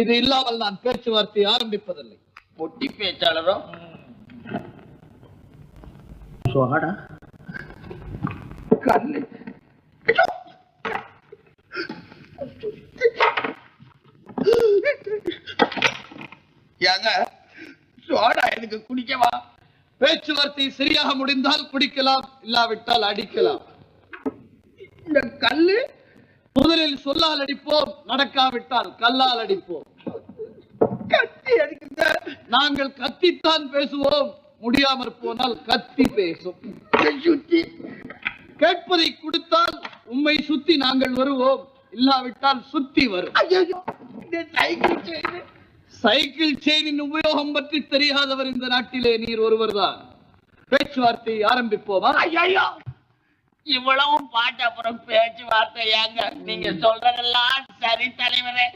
இது இல்லாமல் நான் பேச்சுவார்த்தை ஆரம்பிப்பதில்லை. பொட்டி கல்லு ஏங்க சோடா எனக்கு குடிக்கவா? பேச்சுவார்த்தை சரியாக முடிந்தால் குடிக்கலாம் இல்லாவிட்டால் அடிக்கலாம். இந்த கல்லு முதலில் சொல்லால் அடிப்போம் நடக்காவிட்டால் கல்லால் அடிப்போம். கத்தி அடிக்குங்க நாங்கள் கத்தித்தான் பேசுவோம் முடியாமற் போனால் கத்தி பேசும். கேட்பதை கொடுத்தால் உம்மை சுத்தி நாங்கள் வருவோம் இல்லாவிட்டால் சுத்தி வரும். சைக்கிள் செயினின் உபயோகம் பற்றி தெரியாதவர் இந்த நாட்டிலே நீர் ஒருவர்தான். பேச்சுவார்த்தை ஆரம்பிப்போமா? ஐயோ இவ்வளவும் பாட்டு அப்புறம் பேச்சுவார்த்தை ஏங்க? நீங்க சொல்றதெல்லாம் சரி தலைவரே.